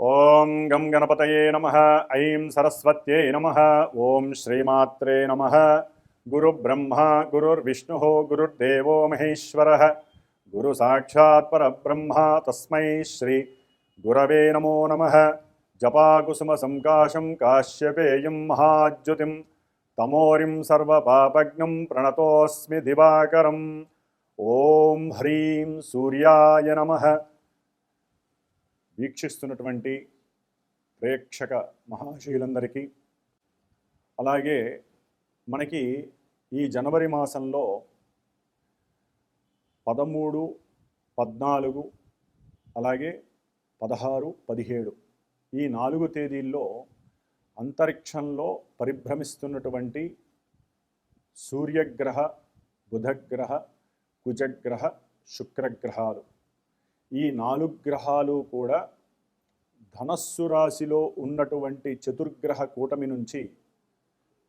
ॐ गं गणपतये नमः, ऐं सरस्वत नम ओं श्रीमात्रे नमः। गुरुब्रह्मा, गुरुर्विष्णुः, गुरुर्देवो महेश्वरः। गुरुसाक्षात् तस्म श्री गुरव नमो नमः। जपाकुसुमसङ्काशं काश्यपेयं महाद्युतिं तमोरिं सर्वपापज्ञं प्रणतस्मी दिवाक ओं ह्रीं सूर्याय नमः। వీక్షిస్తున్నటువంటి ప్రేక్షక మహాశయులందరికీ అలాగే మనకి ఈ జనవరి మాసంలో పదమూడు పద్నాలుగు అలాగే పదహారు పదిహేడు ఈ నాలుగు తేదీల్లో అంతరిక్షంలో పరిభ్రమిస్తున్నటువంటి సూర్యగ్రహ బుధగ్రహ కుజగ్రహ శుక్రగ్రహాలు. ఈ నాలుగు గ్రహాలు కూడా ధనస్సు రాశిలో ఉన్నటువంటి చతుర్గ్రహ కూటమి నుంచి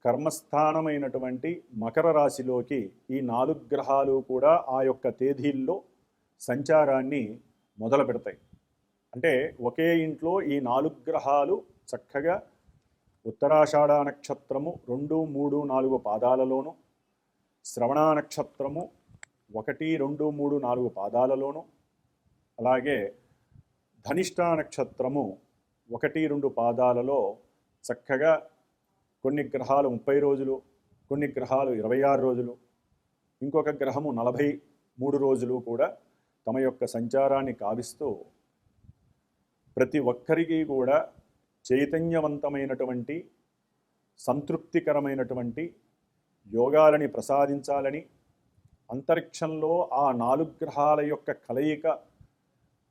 కర్మస్థానమైనటువంటి మకర రాశిలోకి ఈ నాలుగు గ్రహాలు కూడా ఆ యొక్క తేదీల్లో సంచారాన్ని మొదలు పెడతాయి అంటే ఒకే ఇంట్లో ఈ నాలుగు గ్రహాలు చక్కగా ఉత్తరాషాఢ నక్షత్రము రెండు మూడు నాలుగు పాదాలలోను శ్రవణ నక్షత్రము ఒకటి రెండు మూడు నాలుగు పాదాలలోను అలాగే ధనిష్ట నక్షత్రము ఒకటి రెండు పాదాలలో చక్కగా కొన్ని గ్రహాలు ముప్పై రోజులు కొన్ని గ్రహాలు ఇరవై ఆరు రోజులు ఇంకొక గ్రహము నలభై మూడు రోజులు కూడా తమ యొక్క సంచారాన్ని కావిస్తూ ప్రతి ఒక్కరికి కూడా చైతన్యవంతమైనటువంటి సంతృప్తికరమైనటువంటి యోగాలని ప్రసాదించాలని అంతరిక్షంలో ఆ నాలుగు గ్రహాల యొక్క కలయిక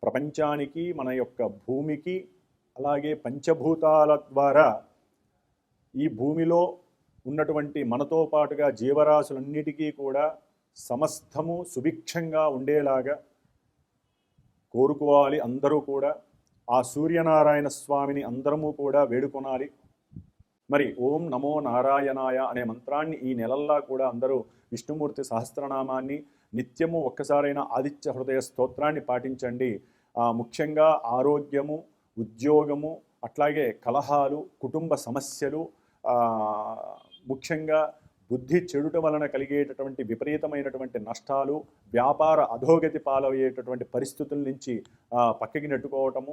ప్రపంచానికి మన యొక్క భూమికి అలాగే పంచభూతాల ద్వారా ఈ భూమిలో ఉన్నటువంటి మనతో పాటుగా జీవరాశులన్నిటికీ కూడా సమస్తము సుభిక్షంగా ఉండేలాగా కోరుకోవాలి అందరూ కూడా. ఆ సూర్యనారాయణ స్వామిని అందరము కూడా వేడుకొనాలి. మరి ఓం నమో నారాయణాయ అనే మంత్రాన్ని ఈ నెలల్లా కూడా అందరూ విష్ణుమూర్తి సహస్రనామాన్ని నిత్యము ఒక్కసారైనా ఆదిత్య హృదయ స్తోత్రాన్ని పాటించండి. ముఖ్యంగా ఆరోగ్యము ఉద్యోగము అట్లాగే కలహాలు కుటుంబ సమస్యలు ముఖ్యంగా బుద్ధి చెడుట వలన కలిగేటటువంటి విపరీతమైనటువంటి నష్టాలు వ్యాపార అధోగతి పాలయ్యేటటువంటి పరిస్థితుల నుంచి పక్కకి నెట్టుకోవటము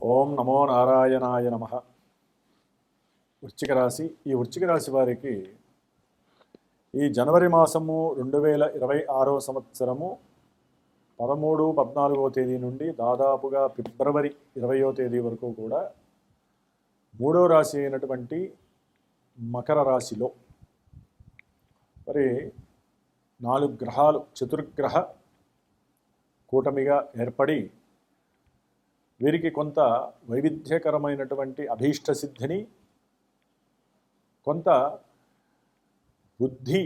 ఓం నమో నారాయణాయ నమ. వృశ్చిక రాశి ఈ వృశ్చిక రాశి వారికి ఈ జనవరి మాసము రెండు వేల ఇరవై ఆరో సంవత్సరము పదమూడు పద్నాలుగో తేదీ నుండి దాదాపుగా ఫిబ్రవరి ఇరవయో తేదీ వరకు కూడా మూడో రాశి అయినటువంటి మకర రాశిలో మరి నాలుగు గ్రహాలు చతుర్గ్రహ కూటమిగా ఏర్పడి వీరికి కొంత వైవిధ్యకరమైనటువంటి అభీష్ట సిద్ధిని కొంత బుద్ధి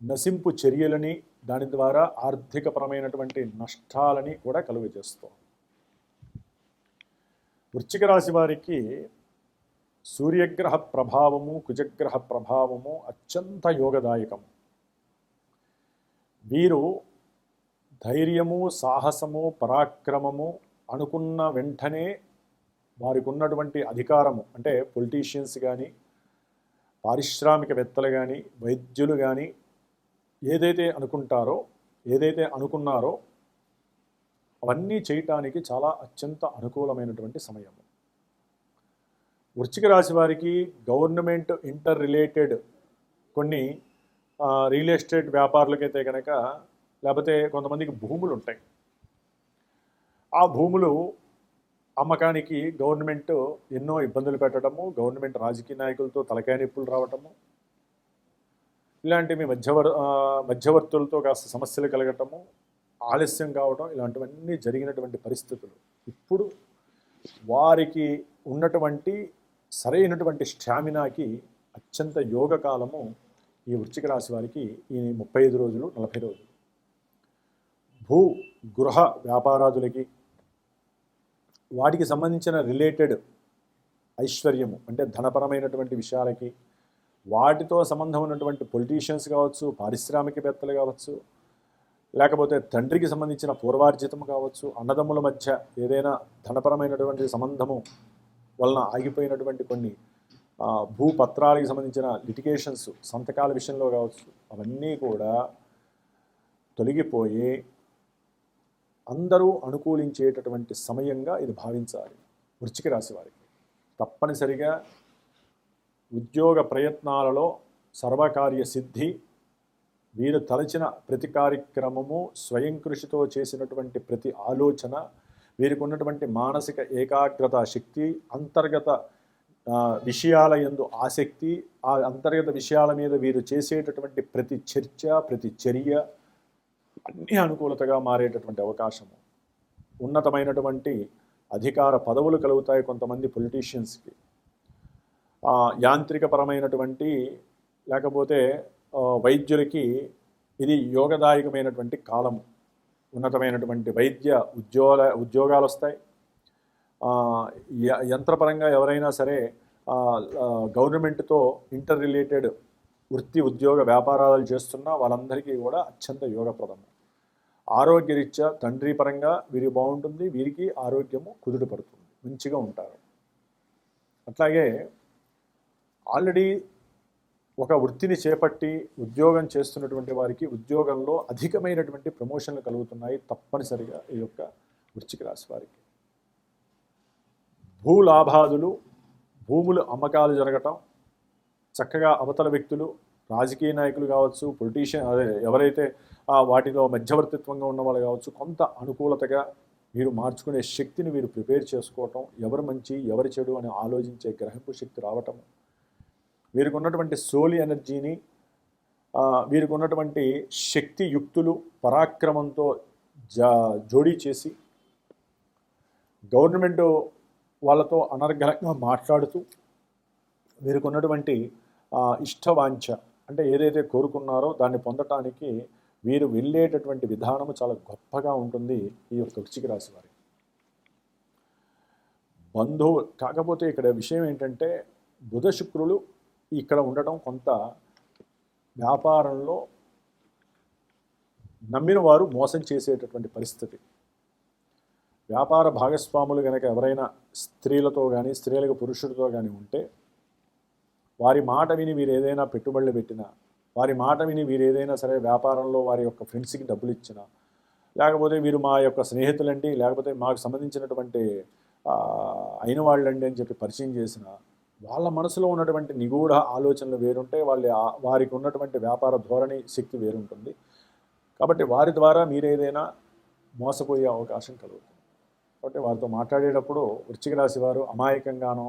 నశింపు చర్యలని దాని ద్వారా ఆర్థికపరమైనటువంటి నష్టాలని కూడా కలుగజేస్తాం వృశ్చిక రాశి వారికి సూర్యగ్రహ ప్రభావము కుజగ్రహ ప్రభావము అత్యంత యోగదాయకం వీరు ధైర్యము సాహసము పరాక్రమము అనుకున్న వెంటనే వారికి ఉన్నటువంటి అధికారము అంటే పొలిటీషియన్స్ కానీ పారిశ్రామికవేత్తలు కానీ వైద్యులు కానీ ఏదైతే అనుకుంటారో ఏదైతే అనుకున్నారో అవన్నీ చేయటానికి చాలా అత్యంత అనుకూలమైనటువంటి సమయము. వృశ్చిక రాశి వారికి గవర్నమెంట్ ఇంటర్ రిలేటెడ్ కొన్ని రియల్ ఎస్టేట్ వ్యాపారులకైతే కనుక లేకపోతే కొంతమందికి భూములు ఉంటాయి ఆ భూములు అమ్మకానికి గవర్నమెంట్ ఎన్నో ఇబ్బందులు పెట్టడము గవర్నమెంట్ రాజకీయ నాయకులతో తలకాయ నొప్పులు రావటము ఇలాంటివి మధ్యవర్ మధ్యవర్తులతో కాస్త సమస్యలు కలగటము ఆలస్యం కావటం ఇలాంటివన్నీ జరిగినటువంటి పరిస్థితులు. ఇప్పుడు వారికి ఉన్నటువంటి సరైనటువంటి స్టామినాకి అత్యంత యోగ కాలము ఈ వృశ్చిక రాశి వారికి ఈ ముప్పై ఐదు రోజులు నలభై రోజులు. భూ గృహ వ్యాపారాదులకి వాటికి సంబంధించిన రిలేటెడ్ ఐశ్వర్యము అంటే ధనపరమైనటువంటి విషయాలకి వాటితో సంబంధం ఉన్నటువంటి పొలిటీషియన్స్ కావచ్చు పారిశ్రామికవేత్తలు కావచ్చు లేకపోతే తండ్రికి సంబంధించిన పూర్వార్జితం కావచ్చు అన్నదమ్ముల మధ్య ఏదైనా ధనపరమైనటువంటి సంబంధము వలన ఆగిపోయినటువంటి కొన్ని ఆ, భూపత్రాలకు సంబంధించిన లిటిగేషన్స్ సంతకాల విషయంలో కావచ్చు అవన్నీ కూడా తొలగిపోయి అందరూ అనుకూలించేటటువంటి సమయంగా ఇది భావించాలి. వృశ్చిక రాశి వారికి తప్పనిసరిగా ఉద్యోగ ప్రయత్నాలలో సర్వకార్య సిద్ధి వీరు తలచిన ప్రతి కార్యక్రమము స్వయం కృషితో చేసినటువంటి ప్రతి ఆలోచన వీరికి ఉన్నటువంటి మానసిక ఏకాగ్రత శక్తి అంతర్గత విషయాల యందు ఆసక్తి ఆ అంతర్గత విషయాల మీద వీరు చేసేటటువంటి ప్రతి చర్చ ప్రతి చర్య అన్ని అనుకూలతగా మారేటటువంటి అవకాశము. ఉన్నతమైనటువంటి అధికార పదవులు కలుగుతాయి కొంతమంది పొలిటీషియన్స్కి యాంత్రికపరమైనటువంటి లేకపోతే వైద్యులకి ఇది యోగదాయకమైనటువంటి కాలము. ఉన్నతమైనటువంటి వైద్య ఉద్యోగాల ఉద్యోగాలు వస్తాయి యంత్రపరంగా ఎవరైనా సరే గవర్నమెంట్తో ఇంటర్ రిలేటెడ్ వృత్తి ఉద్యోగ వ్యాపారాలు చేస్తున్న వాళ్ళందరికీ కూడా అత్యంత యోగప్రదము. ఆరోగ్యరీత్యా తండ్రి పరంగా వీరికి బాగుంటుంది వీరికి ఆరోగ్యము కుదుట పడుతుంది మంచిగా ఉంటారు. అట్లాగే ఆల్రెడీ ఒక వృత్తిని చేపట్టి ఉద్యోగం చేస్తున్నటువంటి వారికి ఉద్యోగంలో అధికమైనటువంటి ప్రమోషన్లు కలుగుతున్నాయి తప్పనిసరిగా ఈ యొక్క వృత్తికి రాశి వారికి. భూలాభాదులు భూములు అమ్మకాలు జరగటం చక్కగా అవతల వ్యక్తులు రాజకీయ నాయకులు కావచ్చు పొలిటీషియన్ అదే ఎవరైతే వాటిలో మధ్యవర్తిత్వంగా ఉన్న వాళ్ళు కావచ్చు కొంత అనుకూలతగా మీరు మార్చుకునే శక్తిని మీరు ప్రిపేర్ చేసుకోవటం ఎవరు మంచి ఎవరు చెడు అని ఆలోచించే గ్రహింపు శక్తి రావటం. వీరికి ఉన్నటువంటి సోలి ఎనర్జీని వీరికి ఉన్నటువంటి శక్తి యుక్తులు పరాక్రమంతో జా జోడీ చేసి గవర్నమెంట్ వాళ్ళతో అనర్గళంగా మాట్లాడుతూ వీరికి ఉన్నటువంటి ఇష్టవాంఛ అంటే ఏదైతే కోరుకున్నారో దాన్ని పొందటానికి వీరు వెళ్ళేటటువంటి విధానము చాలా గొప్పగా ఉంటుంది ఈ యొక్క వృశ్చిక రాశి వారి బంధువు కాకపోతే ఇక్కడ విషయం ఏంటంటే బుధ శుక్రులు ఇక్కడ ఉండటం కొంత వ్యాపారంలో నమ్మిన వారు మోసం చేసేటటువంటి పరిస్థితి. వ్యాపార భాగస్వాములు కనుక ఎవరైనా స్త్రీలతో కానీ స్త్రీలకు పురుషులతో కానీ ఉంటే వారి మాట విని మీరు ఏదైనా పెట్టుబడులు పెట్టినా వారి మాట విని మీరు ఏదైనా సరే వ్యాపారంలో వారి యొక్క ఫ్రెండ్స్కి డబ్బులు ఇచ్చినా లేకపోతే మీరు మా యొక్క స్నేహితులండి లేకపోతే మాకు సంబంధించినటువంటి అయిన వాళ్ళండి అని చెప్పి పరిచయం చేసిన వాళ్ళ మనసులో ఉన్నటువంటి నిగూఢ ఆలోచనలు వేరుంటే వాళ్ళ వారికి ఉన్నటువంటి వ్యాపార ధోరణి శక్తి వేరుంటుంది. కాబట్టి వారి ద్వారా మీరేదైనా మోసపోయే అవకాశం కలుగుతుంది. కాబట్టి వారితో మాట్లాడేటప్పుడు వృశ్చిక రాశి వారు అమాయకంగానో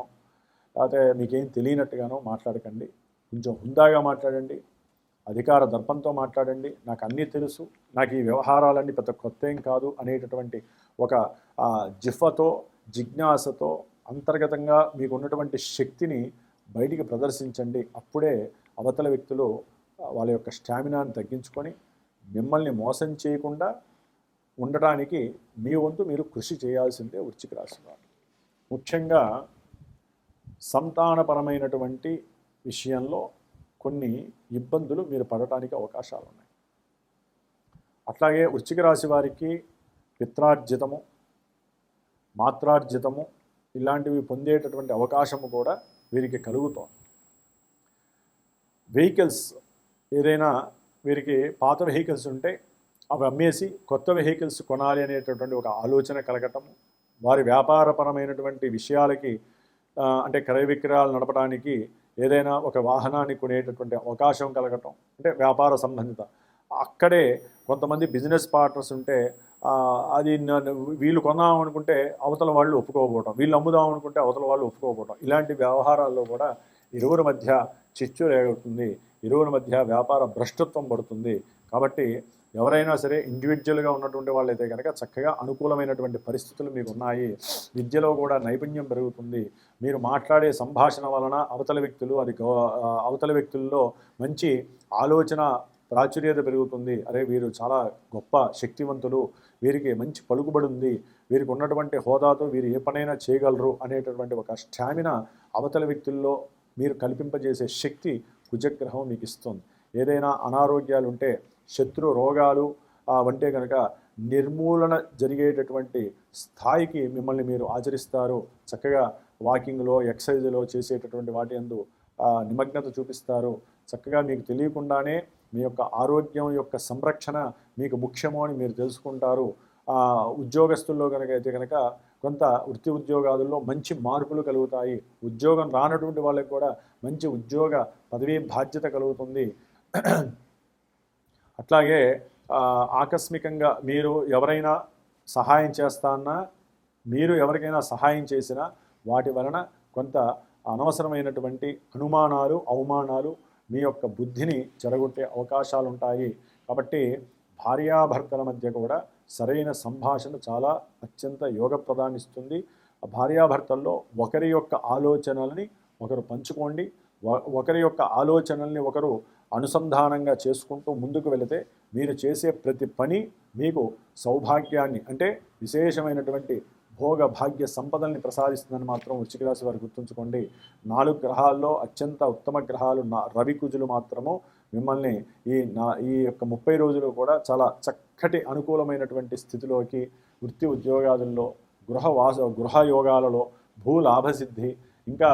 లేకపోతే మీకేం తెలియనట్టుగానో మాట్లాడకండి. కొంచెం హుందాగా మాట్లాడండి. అధికార దర్పంతో మాట్లాడండి. నాకు అన్నీ తెలుసు. నాకు ఈ వ్యవహారాలన్నీ పెద్ద కొత్త ఏం కాదు అనేటటువంటి ఒక జిఫతో జిఫ్ఫతో జిజ్ఞాసతో అంతర్గతంగా మీకు ఉన్నటువంటి శక్తిని బయటికి ప్రదర్శించండి. అప్పుడే అవతల వ్యక్తులు వాళ్ళ యొక్క స్టామినాను తగ్గించుకొని మిమ్మల్ని మోసం చేయకుండా ఉండటానికి మీ వంతు మీరు కృషి చేయాల్సిందే వృచ్చిక రాశి ముఖ్యంగా సంతానపరమైనటువంటి విషయంలో కొన్ని ఇబ్బందులు మీరు పడటానికి అవకాశాలు ఉన్నాయి అట్లాగే వృశ్చిక రాశి వారికి పిత్రార్జితము మాత్రార్జితము ఇలాంటివి పొందేటటువంటి అవకాశము కూడా వీరికి కలుగుతోంది. వెహికల్స్ ఏదైనా వీరికి పాత వెహికల్స్ ఉంటే అవి అమ్మేసి కొత్త వెహికల్స్ కొనాలి అనేటటువంటి ఒక ఆలోచన కలగటము వారి వ్యాపారపరమైనటువంటి విషయాలకి అంటే క్రయ విక్రయాలు నడపడానికి ఏదైనా ఒక వాహనాన్ని కొనేటటువంటి అవకాశం కలగటం అంటే వ్యాపార సంబంధిత. అక్కడే కొంతమంది బిజినెస్ పార్ట్నర్స్ ఉంటే అది నన్ను వీళ్ళు కొందాం అనుకుంటే అవతల వాళ్ళు ఒప్పుకోకపోవటం వీళ్ళు అమ్ముదాం అనుకుంటే అవతల వాళ్ళు ఒప్పుకోకపోవటం. ఇలాంటి వ్యవహారాల్లో కూడా ఇరువురి మధ్య చిచ్చు రేగుతుంది ఇరువురి మధ్య వ్యాపార భ్రష్టత్వం పడుతుంది. కాబట్టి ఎవరైనా సరే ఇండివిజువల్గా ఉన్నటువంటి వాళ్ళైతే కనుక చక్కగా అనుకూలమైనటువంటి పరిస్థితులు మీకు ఉన్నాయి. విద్యలో కూడా నైపుణ్యం పెరుగుతుంది. మీరు మాట్లాడే సంభాషణ వలన అవతల వ్యక్తులు అది అవతల వ్యక్తుల్లో మంచి ఆలోచన ప్రాచుర్యత పెరుగుతుంది. అరే వీరు చాలా గొప్ప శక్తివంతులు. వీరికి మంచి పలుకుబడి ఉంది. వీరికి ఉన్నటువంటి హోదాతో వీరు ఏ పనైనా చేయగలరు అనేటటువంటి ఒక స్టామినా అవతల వ్యక్తుల్లో మీరు కల్పింపజేసే శక్తి కుజగ్రహం మీకు ఇస్తుంది. ఏదైనా అనారోగ్యాలు ఉంటే శత్రు రోగాలు వంటే కనుక నిర్మూలన జరిగేటటువంటి స్థాయికి మిమ్మల్ని మీరు ఆచరిస్తారు. చక్కగా వాకింగ్లో ఎక్సర్సైజ్లో చేసేటటువంటి వాటి అందు నిమగ్నత చూపిస్తారు. చక్కగా మీకు తెలియకుండానే మీ యొక్క ఆరోగ్యం యొక్క సంరక్షణ మీకు ముఖ్యము అని మీరు తెలుసుకుంటారు. ఉద్యోగస్తుల్లో కనుక అయితే కనుక కొంత వృత్తి ఉద్యోగాదుల్లో మంచి మార్పులు కలుగుతాయి. ఉద్యోగం రానటువంటి వాళ్ళకి కూడా మంచి ఉద్యోగ పదవీ బాధ్యత కలుగుతుంది. అట్లాగే ఆకస్మికంగా మీరు ఎవరైనా సహాయం చేస్తానా మీరు ఎవరికైనా సహాయం చేసినా వాటి వలన కొంత అనవసరమైనటువంటి అనుమానాలు అవమానాలు మీ యొక్క బుద్ధిని చెడగొట్టే అవకాశాలు ఉంటాయి కాబట్టి భార్యాభర్తల మధ్య కూడా సరైన సంభాషణ చాలా అత్యంత యోగప్రదాన్నిస్తుంది. ఆ భార్యాభర్తల్లో ఒకరి యొక్క ఆలోచనల్ని ఒకరు పంచుకోండి. ఒకరి యొక్క ఆలోచనల్ని ఒకరు అనుసంధానంగా చేసుకుంటూ ముందుకు వెళితే మీరు చేసే ప్రతి పని మీకు సౌభాగ్యాన్ని అంటే విశేషమైనటువంటి భోగ భాగ్య సంపదల్ని ప్రసాదిస్తుందని మాత్రం వృశ్చిక రాశి వారు గుర్తుంచుకోండి. నాలుగు గ్రహాల్లో అత్యంత ఉత్తమ గ్రహాలు నా రవి కుజులు మాత్రము. మిమ్మల్ని ఈ నా ఈ యొక్క ముప్పై రోజులు కూడా చాలా చక్కటి అనుకూలమైనటువంటి స్థితిలోకి వృత్తి ఉద్యోగాదుల్లో గృహ వాస గృహ యోగాలలో భూ లాభసిద్ధి ఇంకా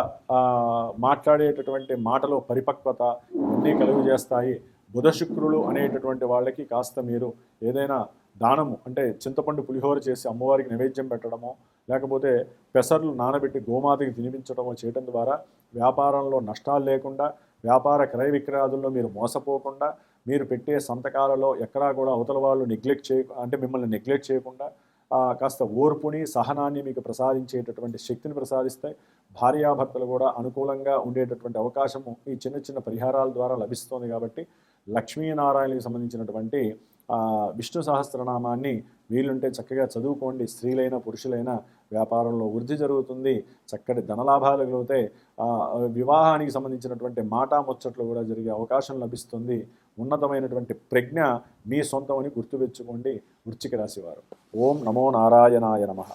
మాట్లాడేటటువంటి మాటలో పరిపక్వత ఇవన్నీ కలుగు చేస్తాయి బుధ శుక్రులు అనేటటువంటి వాళ్ళకి కాస్త మీరు ఏదైనా దానము అంటే చింతపండు పులిహోర చేసి అమ్మవారికి నైవేద్యం పెట్టడమో లేకపోతే పెసర్లు నానబెట్టి గోమాతకి తినిపించడమో చేయడం ద్వారా వ్యాపారంలో నష్టాలు లేకుండా వ్యాపార క్రయ విక్రయాదుల్లో మీరు మోసపోకుండా మీరు పెట్టే సంతకాలలో ఎక్కడా కూడా అవతల వాళ్ళు నెగ్లెక్ట్ చేయ అంటే మిమ్మల్ని నెగ్లెక్ట్ చేయకుండా కాస్త ఓర్పుని సహనాన్ని మీకు ప్రసాదించేటటువంటి శక్తిని ప్రసాదిస్తాయి. భార్యాభర్తలు కూడా అనుకూలంగా ఉండేటటువంటి అవకాశము ఈ చిన్న చిన్న పరిహారాల ద్వారా లభిస్తుంది కాబట్టి లక్ష్మీనారాయణకి సంబంధించినటువంటి విష్ణు సహస్రనామాన్ని వీలుంటే చక్కగా చదువుకోండి. స్త్రీలైన పురుషులైన వ్యాపారంలో వృద్ధి జరుగుతుంది. చక్కటి ధనలాభాలు కలిగితే వివాహానికి సంబంధించినటువంటి మాటా ముచ్చట్లు కూడా జరిగే అవకాశం లభిస్తుంది. ఉన్నతమైనటువంటి ప్రజ్ఞ మీ సొంతం అని గుర్తుపెచ్చుకోండి. వృశ్చిక రాశి ఓం నమో నారాయణాయ నమః.